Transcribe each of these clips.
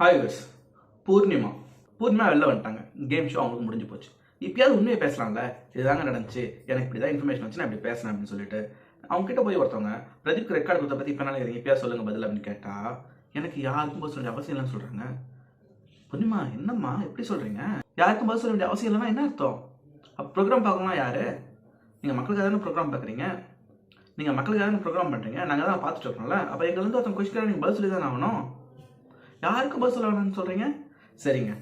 Hi விஸ் பூர்ணிமா. பூர்ணிமா வெளில வந்துட்டாங்க. Game show அவங்களுக்கு முடிஞ்சு போச்சு. இப்பயாவது உண்மையை பேசலாம்ல? இதுதாங்க நடந்துச்சு. எனக்கு இப்படி தான் இன்ஃபர்மேஷன் வச்சு நான் இப்படி பேசினேன் அப்படின்னு சொல்லிட்டு. அவங்க கிட்ட போய் ஒருத்தவங்க பிரதீப் ரெக்கார்டு கொடுத்த பற்றி இப்போ நினைக்கிறீங்க? இப்பயா சொல்லுங்க பதில் அப்படின்னு கேட்டால் எனக்கு யாருக்கும் பதில் சொல்ல வேண்டிய அவசியம் இல்லைன்னு சொல்கிறாங்க பூர்ணிமா என்னம்மா? எப்படி சொல்கிறீங்க யாருக்கும் பதில் சொல்ல வேண்டிய அவசியம் இல்லைன்னா என்ன அர்த்தம்? ப்ரோக்ராம் பார்க்கலாம் யார்? நீங்கள் மக்களுக்காக தானே ப்ரோக்ராம் பார்க்குறீங்க? நீங்கள் மக்களுக்காக தானே ப்ரோக்ராம் பண்ணுறீங்க நாங்கள் தான் பார்த்துட்டு இருக்கோம்ல. அப்போ எங்களுக்கு ஒருத்தன் கொஸ்டின் நீங்கள் பதில் சொல்லி தானே ஆகணும்? யாருக்கு பதில் சொல்ல வேணாம்னு சொல்கிறீங்க சரிங்க.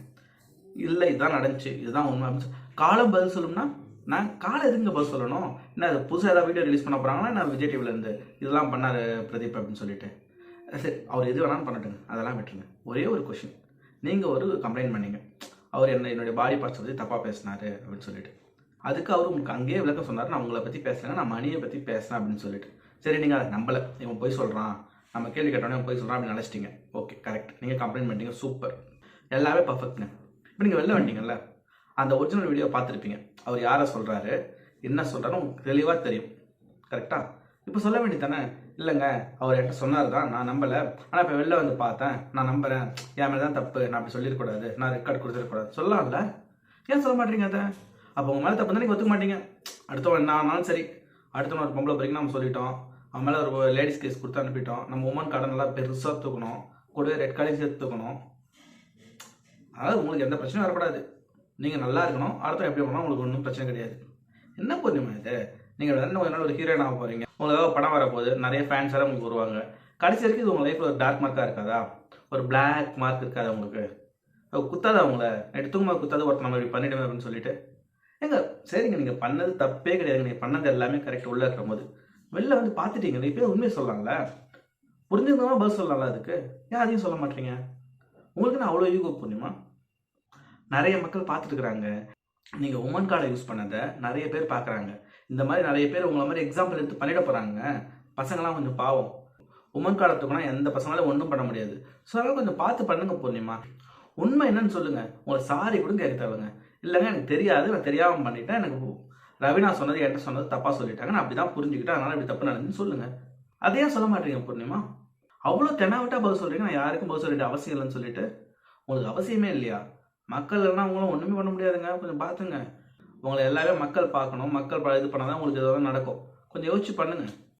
இல்லை இதுதான் நடந்துச்சு. இதுதான் உண்மை அப்படின்னு காலம் பதில் சொல்லும்னா நான் காலை எதுங்க பதில் சொல்லணும்? என்ன அது புதுசாக ஏதாவது வீடியோ ரிலீஸ் பண்ண போகிறாங்கன்னா நான் விஜய் டிவிலேருந்து இதெல்லாம் பண்ணார் பிரதீப் அப்படின்னு சொல்லிட்டு. சரி அவர் எது வேணாலும் பண்ணட்டுங்க. அதெல்லாம் விட்டுருங்க. ஒரே ஒரு கொஷின் நீங்கள் ஒரு கம்ப்ளைண்ட் பண்ணீங்க. அவர் என்ன என்னுடைய பாடி பார்ட்ஸ் பற்றி தப்பாக பேசினாரு அப்படின்னு சொல்லிட்டு. அதுக்கு அவர் உங்களுக்கு அங்கேயே விளக்கம் சொன்னார். நான் உங்களை பற்றி பேசுகிறேன் நான் மணியை பற்றி பேசுகிறேன் அப்படின்னு சொல்லிட்டு. சரி நீங்கள் அதை நம்பலை. இவன் போய் சொல்கிறான் நம்ம கேள்வி கேட்டோன்னே போய் சொல்கிறோம் அப்படின்னு நினச்சிட்டிங்க. ஓகே கரெக்ட் நீங்கள் கம்ப்ளைண்ட் பண்ணிட்டீங்க. சூப்பர் எல்லாமே பர்ஃபெக்ட்ங்க இப்போ நீங்கள் வெளில வந்துட்டீங்கல்ல அந்த ஒரிஜினல் வீடியோ பார்த்துருப்பீங்க. அவர் யாரை சொல்கிறாரு என்ன சொல்கிறாரு உங்களுக்கு தெளிவாக தெரியும். கரெக்டாக இப்போ சொல்ல வேண்டியது தானே இல்லைங்க அவர் என்கிட்ட சொன்னார் தான். நான் நம்பலை. ஆனால் இப்போ வெளில வந்து பார்த்தேன். நான் நம்புறேன். என் மேலே தான் தப்பு. நான் அப்படி சொல்லிருக்கக்கூடாது நான் ரெக்கார்ட் கொடுத்துருக்கூடாது சொல்லலாம்ல? ஏன் சொல்ல மாட்டீங்க அதை? அப்போ உங்கள் மேலே தப்பு தான் நீங்கள் ஒத்துக்க மாட்டீங்க. அடுத்தவன் என்ன ஆனாலும் சரி. அடுத்தவன் ஒரு பொம்பளை பிறகு நம்ம சொல்லிட்டோம். அவன் மேலே ஒரு லேடிஸ் கேஸ் கொடுத்து அனுப்பிட்டோம். நம்ம உமன் கார்டை நல்லா பெருசாக தூக்கணும். கூடவே ரெட் கார்டையும் சேர்த்து தூக்கணும். அதாவது உங்களுக்கு எந்த பிரச்சனையும் வரக்கூடாது. நீங்கள் நல்லா இருக்கணும். அடுத்த எப்படி போனால் உங்களுக்கு ஒன்றும் பிரச்சனை கிடையாது. என்ன புரியுமா இது? நீங்கள் ரெண்டு ஒரு நாள் ஒரு ஹீரோயின் ஆக போகிறீங்க உங்களுக்கு ஏதாவது படம் வரப்போகுது. நிறைய ஃபேன்ஸ் எல்லாம் உங்களுக்கு வருவாங்க. கடைசி வரைக்கும் இது உங்கள் லைஃப்பில் ஒரு டார்க் மார்க்காக இருக்காதா? ஒரு பிளாக் மார்க் இருக்காதா உங்களுக்கு? குத்தாதா அவங்கள நைட்டு தூங்கும்போது குத்தாது ஒருத்தர் நம்ம இப்படி பண்ணிடுவேன் அப்படின்னு சொல்லிட்டு. ஏங்க சரிங்க நீங்கள் பண்ணது தப்பே கிடையாது நீங்கள் பண்ணது எல்லாமே கரெக்ட் உள்ள இருக்கும் போது வெளில வந்து பார்த்துட்டீங்க. இப்போ உண்மையை சொல்லலாம்ல புரிஞ்சுக்கணும் பதில் சொல்லலாம்ல அதுக்கு ஏன் அதையும் சொல்ல மாட்டீங்க? உங்களுக்கு நான் அவ்வளோ யூகோ புண்ணியமா? நிறைய மக்கள் பார்த்துட்டு இருக்கிறாங்க நீங்கள் உமன் கார்டை யூஸ் பண்ணதை நிறைய பேர் பார்க்குறாங்க. இந்த மாதிரி நிறைய பேர் உங்களை மாதிரி எக்ஸாம்பிள் எடுத்து பண்ணிட போகிறாங்க பசங்களாம் கொஞ்சம் பாவம். உமன் கார்டை தூக்கினா எந்த பசங்களாலும் ஒன்றும் பண்ண முடியாது. ஸோ அதனால் கொஞ்சம் பார்த்து பண்ணுங்க பூர்ணிமா உண்மை என்னன்னு சொல்லுங்கள் உங்களை சாரி கூட கேட்க தேவைங்க இல்லைங்க எனக்கு தெரியாது. நான் தெரியாமல் பண்ணிட்டேன். எனக்கு ரவினா சொன்னது என்கிட்ட சொன்னது தப்பாக சொல்லிட்டாங்க. நான் அப்படி தான் புரிஞ்சுக்கிட்டேன். அதனால் இப்படி தப்பு நடந்துன்னு சொல்லுங்க. அதையே சொல்ல மாட்டீங்க பூர்ணிமா. அவ்வளோ தெனாவிட்டா பதில் சொல்றீங்க. நான் யாருக்கும் பதில் சொல்லிட்டு அவசியம் இல்லைன்னு சொல்லிட்டு உங்களுக்கு அவசியமே இல்லையா? மக்கள் இல்லைன்னா அவங்களும் ஒன்றுமே பண்ண முடியாதுங்க. கொஞ்சம் பார்த்துங்க. உங்களை எல்லாமே மக்கள் பார்க்கணும். மக்கள் ப- இது பண்ணாதான் உங்களுக்கு எதாவது நடக்கும். கொஞ்சம் யோசிச்சு பண்ணுங்க.